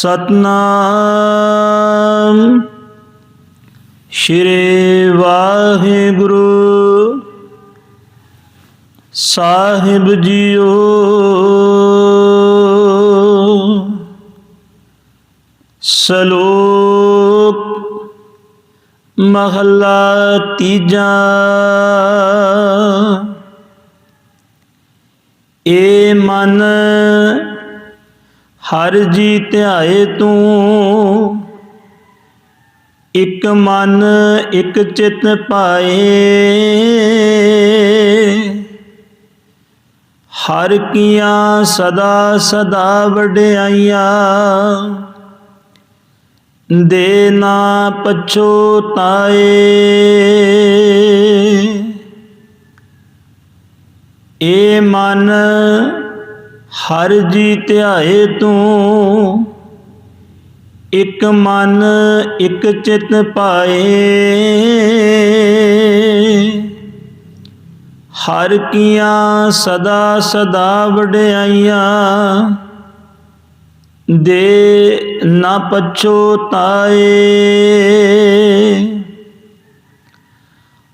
ਸਤਨਾਮ। ਸ਼੍ਰੀ ਵਾਹਿਗੁਰੂ ਸਾਹਿਬ ਜੀਓ। ਸਲੋਕ ਮਹਲਾ ਤੀਜਾ। ਏ ਮਨ ਹਰ ਜੀ ਧਿਆਏ ਤੂੰ। ਇੱਕ ਮਨ, ਇੱਕ ਚਿਤ ਪਾਏ। ਹਰ ਕੀਆਂ ਸਦਾ ਸਦਾ ਵਡਿਆਈਆਂ। ਦੇ ਨਾ ਪਛੋਤਾਏ ਏ ਮਨ ਹਰ ਜੀ ਧਿਆਏ ਤੂੰ, ਇਕ ਮਨ, ਇਕ ਚਿਤ ਪਾਏ। ਹਰ ਕੀਆਂ ਸਦਾ ਸਦਾ ਵਡਿਆਈਆਂ, ਦੇ ਨਾ ਪਛੋਤਾਏ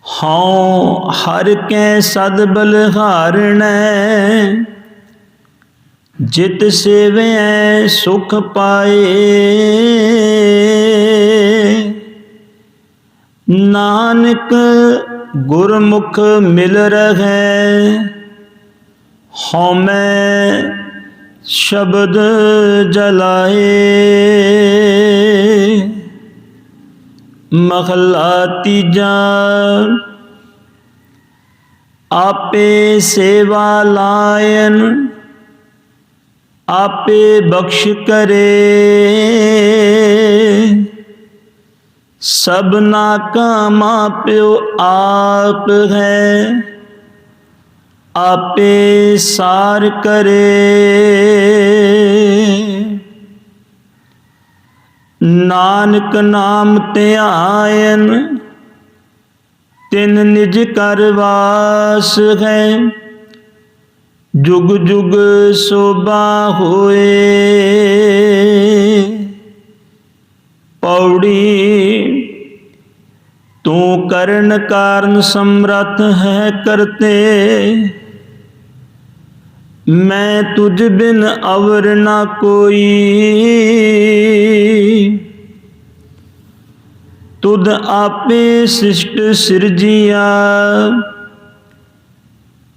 ਹਉ ਹਰ ਕੈ ਸਦ ਬਲਹਾਰਣੈ ਜਿਤ ਸੇਵੈ, ਸੁਖ ਪਾਏ। ਨਾਨਕ ਗੁਰਮੁਖ ਮਿਲ ਰਹੈ, ਹਉਮੈ ਸ਼ਬਦ ਜਲਾਏ। ਮਹਲਾ ਤੀਜਾ, ਆਪੇ ਸੇਵਾ ਲਾਇਨ ਆਪੇ ਬਖਸ਼ ਕਰੇ। ਸਭਨਾ ਕਾ ਮਾਪਿਓ ਆਪ ਹੈ। ਆਪੇ ਸਾਰ ਕਰੇ। ਨਾਨਕ ਨਾਮ ਧਿਆਇਨ ਤਿਨ ਨਿਜ ਕਰ ਵਾਸ ਹੈ। ਜੁਗ ਜੁਗ ਸੋਭਾ ਹੋਏ। ਪੌੜੀ, ਤੂੰ ਕਰਨ ਕਾਰਨ ਸਮਰੱਥ ਹੈ ਕਰਤੇ। ਮੈਂ ਤੁਝ ਬਿਨ ਅਵਰ ਨਾ ਕੋਈ। ਤੁਧ ਆਪੇ ਸਿਸ਼ਟ ਸਿਰਜੀਆ।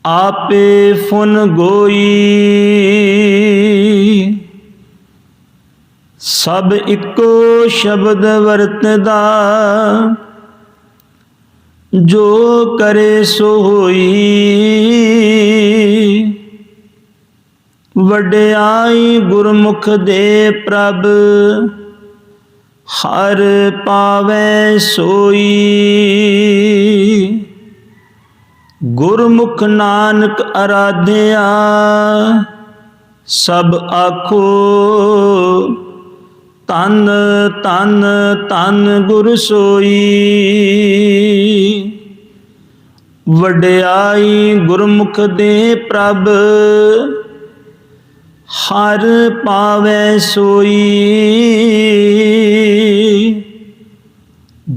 ਆਪੇ ਫੁਨ ਗੋਈ। ਸਭ ਇੱਕੋ ਸ਼ਬਦ ਵਰਤਦਾ, ਜੋ ਕਰੇ ਸੋ ਹੋਈ। ਵਡਿਆਈ ਗੁਰਮੁਖ ਦੇ ਪ੍ਰਭ, ਹਰ ਪਾਵੈ ਸੋਈ। ਗੁਰਮੁਖ ਨਾਨਕ ਅਰਾਧਿਆ, ਸਭ ਆਖੋ ਤਨ ਤਨ ਤਨ ਗੁਰ ਸੋਈ। ਵਡਿਆਈ ਗੁਰਮੁਖ ਦੇ ਪ੍ਰਭ, ਹਰ ਪਾਵੈ ਸੋਈ।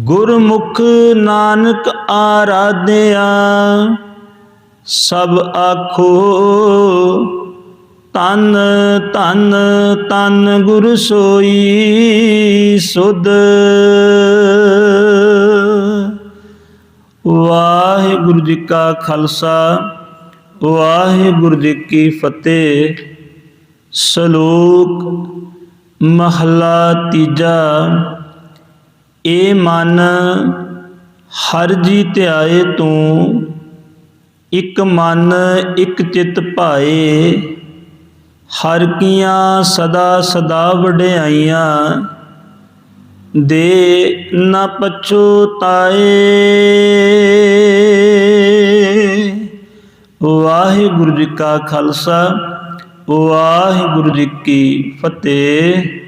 ਗੁਰਮੁਖ ਨਾਨਕ ਆਰਾਧਿਆ, ਸਭ ਆਖੋ ਤਨ ਤਨ ਤਨ ਗੁਰ ਸੋਈ ਸੁਧ। ਵਾਹਿਗੁਰੂ ਜੀ ਕਾ ਖਾਲਸਾ, ਵਾਹਿਗੁਰੂ ਜੀ ਕੀ ਫਤਿਹ। ਸ਼ਲੋਕ ਮਹਲਾ ਤੀਜਾ। ਏ ਮਨ, ਹਰ ਜੀ ਧਿਆਏ ਤੂੰ, ਇਕ ਮਨ, ਇਕ ਚਿਤ ਭਾਏ। ਹਰ ਕੀਆਂ ਸਦਾ ਸਦਾ ਵਡਿਆਈਆਂ, ਦੇ ਨਾ ਪਛੁਤਾਏ ਵਾਹਿਗੁਰੂ ਜੀ ਕਾ ਖਾਲਸਾ, ਵਾਹਿਗੁਰੂ ਜੀ ਕੀ ਫਤਿਹ।